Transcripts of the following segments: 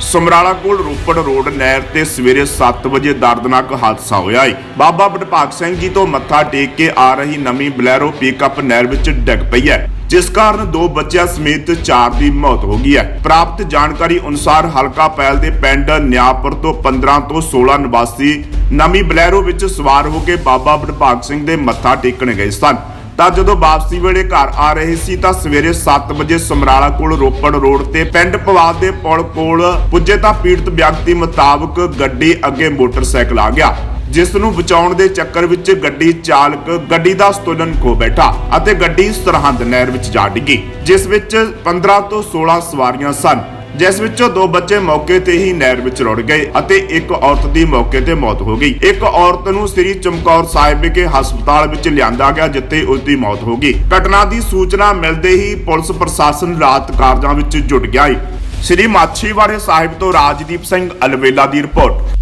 ਸਮਰਾਲਾ ਕੋਲ ਰੋਪੜ ਰੋਡ ਨਹਿਰ ਤੇ ਸਵੇਰੇ 7 ਵਜੇ ਦਰਦਨਾਕ ਹਾਦਸਾ ਹੋਇਆ ਹੈ ਬਾਬਾ ਬਡਭਾਗ ਸਿੰਘ ਜੀ ਤੋਂ ਮੱਥਾ ਟੇਕ ਕੇ ਆ ਰਹੀ ਨਵੀਂ ਬਲੈਰੋ ਪਿਕਅਪ ਨਹਿਰ ਵਿੱਚ ਡਿੱਗ ਪਈ ਹੈ, ਜਿਸ ਕਾਰਨ ਦੋ ਬੱਚਿਆਂ ਸਮੇਤ ਚਾਰ ਦੀ ਮੌਤ ਹੋ ਗਈ ਹੈ। ਪ੍ਰਾਪਤ ਜਾਣਕਾਰੀ ਅਨੁਸਾਰ ਹਲਕਾ ਪੈਲ ਦੇ ਪਿੰਡ ਨਿਆਪੁਰ ਤੋਂ 15 ਤੋਂ 16 ਨਿਵਾਸੀ ਨਵੀਂ ਬਲੈਰੋ ਵਿੱਚ ਸਵਾਰ ਹੋ ਕੇ ਬਾਬਾ ਬਡਭਾਗ ਸਿੰਘ ਦੇ ਮੱਥਾ ਟੇਕਣ ਗਏ ਸਨ। ਤਾਂ ਜਦੋਂ ਵਾਪਸੀ ਵੇਲੇ ਘਰ ਆ ਰਹੇ ਸੀ ਤਾਂ ਸਵੇਰੇ 7 ਵਜੇ ਸਮਰਾਲਾ ਕੋਲ ਰੋਪੜ ਰੋਡ ਤੇ ਪਿੰਡ ਪਵਾਲ ਦੇ ਪੁਲ ਕੋਲ ਪੁੱਜੇ ਤਾਂ ਪੀੜਤ ਵਿਅਕਤੀ ਮੁਤਾਬਕ ਗੱਡੀ ਅੱਗੇ ਮੋਟਰਸਾਈਕਲ ਆ ਗਿਆ, ਜਿਸ ਨੂੰ ਬਚਾਉਣ ਦੇ ਚੱਕਰ ਵਿੱਚ ਗੱਡੀ ਚਾਲਕ ਗੱਡੀ ਦਾ ਸਤੁਲਨ ਖੋ ਬੈਠਾ ਅਤੇ ਗੱਡੀ ਸਰਹੰਦ ਨਹਿਰ ਵਿੱਚ ਜਾ ਡਿੱਗੀ, ਜਿਸ ਵਿੱਚ 15 ਤੋਂ 16 ਸਵਾਰੀਆਂ ਸਨ। ਜਿਸ ਵਿੱਚੋਂ ਦੋ ਬੱਚੇ ਮੌਕੇ ਤੇ ਹੀ ਨਹਿਰ ਵਿੱਚ ਰੁੜ ਗਏ ਅਤੇ ਇੱਕ ਔਰਤ ਦੀ ਮੌਕੇ ਤੇ ਮੌਤ ਹੋ ਗਈ। ਇੱਕ ਔਰਤ ਨੂੰ ਸ੍ਰੀ ਚਮਕੌਰ ਸਾਹਿਬ ਵਿਖੇ ਹਸਪਤਾਲ ਵਿੱਚ ਲਿਆਂਦਾ ਗਿਆ, ਜਿੱਥੇ ਉਸ ਦੀ ਮੌਤ ਹੋ ਗਈ। ਘਟਨਾ ਦੀ ਸੂਚਨਾ ਮਿਲਦੇ ਹੀ ਪੁਲਿਸ ਪ੍ਰਸ਼ਾਸਨ ਰਾਤ ਕਾਰਜਾਂ ਵਿੱਚ ਜੁਟ ਗਿਆ ਹੈ ਸ੍ਰੀ ਮਾਛੀਵਾੜੇ ਸਾਹਿਬ ਤੋਂ ਰਾਜਦੀਪ ਸਿੰਘ ਅਲਵੇਲਾ ਦੀ ਰਿਪੋਰਟ।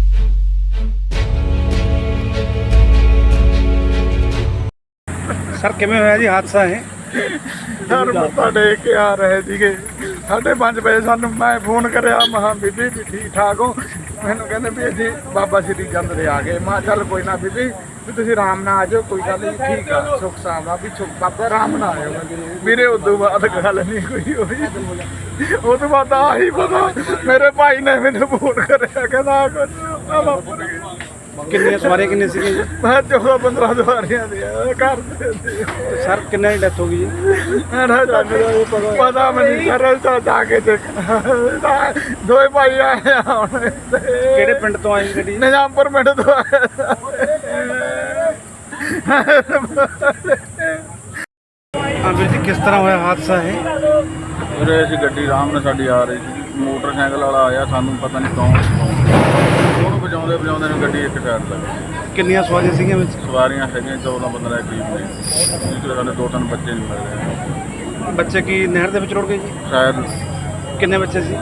ਸਰ, ਕਿਵੇਂ ਹੋਇਆ ਜੀ ਹਾਦਸਾ ਇਹ? ਸਰ ਮੱਥਾ ਟੇਕ ਕੇ ਆ ਰਹੇ ਸੀਗੇ। ਸਾਢੇ ਪੰਜ ਵਜੇ ਸਾਨੂੰ ਮੈਂ ਫੋਨ ਕਰਿਆ ਮਹਾ ਬੀਬੀ ਵੀ ਠੀਕ ਠਾਕ ਹੋ? ਮੈਨੂੰ ਕਹਿੰਦੇ ਵੀ ਅਸੀਂ ਬਾਬਾ ਸ਼੍ਰੀ ਚੰਦ ਦੇ ਆ ਗਏ। ਮੈਂ ਚੱਲ ਕੋਈ ਨਾ ਬੀਬੀ, ਵੀ ਤੁਸੀਂ ਆਰਾਮ ਨਾਲ ਆ ਜਾਓ, ਕੋਈ ਗੱਲ ਨਹੀਂ ਠੀਕ ਆ, ਸੁੱਖ ਸਾਵਾ ਵੀ ਸੁੱਖ ਬਾਬਾ ਆਰਾਮ ਨਾਲ ਆਇਓ। ਵੀਰੇ, ਉਦੋਂ ਬਾਅਦ ਗੱਲ ਨਹੀਂ ਕੋਈ ਹੋਈ। ਉਹ ਤੋਂ ਬਾਅਦ ਆਹੀ ਪਤਾ, ਮੇਰੇ ਭਾਈ ਨੇ ਮੈਨੂੰ ਫੋਨ ਕਰਿਆ, ਕਹਿੰਦਾ ਕੁਝ ਆ ਵਾਪਰ ਕਿੰਨੀਆਂ ਸਵਾਰੀਆਂ ਕਿੰਨੇ ਸੀਗੇ ਜੀ? ਮੈਂ 14 15 ਦੁਆਰੀਆਂ ਦੇ ਆ, ਘਰ ਦੇ ਸੀ। ਤੇ ਸਰ ਕਿੰਨਾਂ ਦੀ ਡੈਥ ਹੋ ਗਈ ਜੀ? ਮੇਰਾ ਜਾਣਦਾ ਪਤਾ ਮੈਨੂੰ ਸਰਲ ਤਾਂ ਜਾ ਕੇ ਦੇਖ ਦੋਏ ਭਾਈ ਆਏ ਆ ਹੁਣ। ਕਿਹੜੇ ਪਿੰਡ ਤੋਂ ਆਈ ਗੱਡੀ? ਨਿਜ਼ਾਮਪੁਰ ਪਿੰਡ ਤੋਂ ਆਏ ਹਾਂ ਵੀਰ ਜੀ ਕਿਸ ਤਰ੍ਹਾਂ ਹੋਇਆ ਹਾਦਸਾ ਇਹ? ਉਰੇ ਅਸੀਂ ਗੱਡੀ ਆਰਾਮ ਨਾਲ ਸਾਡੀ ਆ ਰਹੀ ਸੀ। ਮੋਟਰਸਾਈਕਲ ਵਾਲਾ ਆਇਆ ਸਾਨੂੰ ਪਤਾ ਨਹੀਂ ਕੌਣ ਵਜਾਉਂਦੇ ਵਜਾਉਂਦੇ ਨੂੰ ਗੱਡੀ ਇੱਕ ਸਾਈਡ ਲੱਗ ਗਈ। ਕਿੰਨੀਆਂ ਸਵਾਰੀਆਂ ਸੀਗੀਆਂ ਵਿੱਚ? ਸਵਾਰੀਆਂ ਹੈਗੀਆਂ 14 15 ਦੇ ਕਰੀਬ ਨੇ। ਜਿਸ ਸਾਡੇ ਦੋ ਤਿੰਨ ਬੱਚੇ ਨਹੀਂ ਮਿਲ ਰਹੇ। ਬੱਚੇ ਕੀ ਨਹਿਰ ਦੇ ਵਿੱਚ ਰੁੜ ਗਏ ਜੀ? ਸ਼ਾਇਦ ਕਿੰਨੇ ਬੱਚੇ ਸੀ?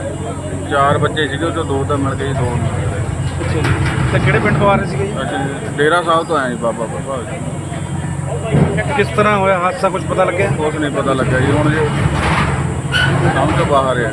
ਚਾਰ ਬੱਚੇ ਸੀਗੇ ਉਹ 'ਚੋਂ ਦੋ ਤਾਂ ਮਿਲ ਗਏ ਜੀ, ਦੋ ਨਹੀਂ ਮਿਲ ਰਹੇ। ਅੱਛਾ ਜੀ। ਤੇ ਕਿਹੜੇ ਪਿੰਡ ਤੋਂ ਆ ਰਹੇ ਸੀਗੇ ਅਸੀਂ ਡੇਰਾ ਸਾਹਿਬ ਤੋਂ ਆਏ ਜੀ ਬਾਬਾ ਬਾਬਾ ਜੀ। ਕਿਸ ਤਰ੍ਹਾਂ ਹੋਇਆ? ਹਾਦਸਾ ਕੁਝ ਪਤਾ ਲੱਗਿਆ? ਕੁਛ ਨਹੀਂ ਪਤਾ ਲੱਗਾ ਜੀ। ਹੁਣ ਜੀ ਸਮਝ ਤੋਂ ਬਾਹਰ ਹੈ।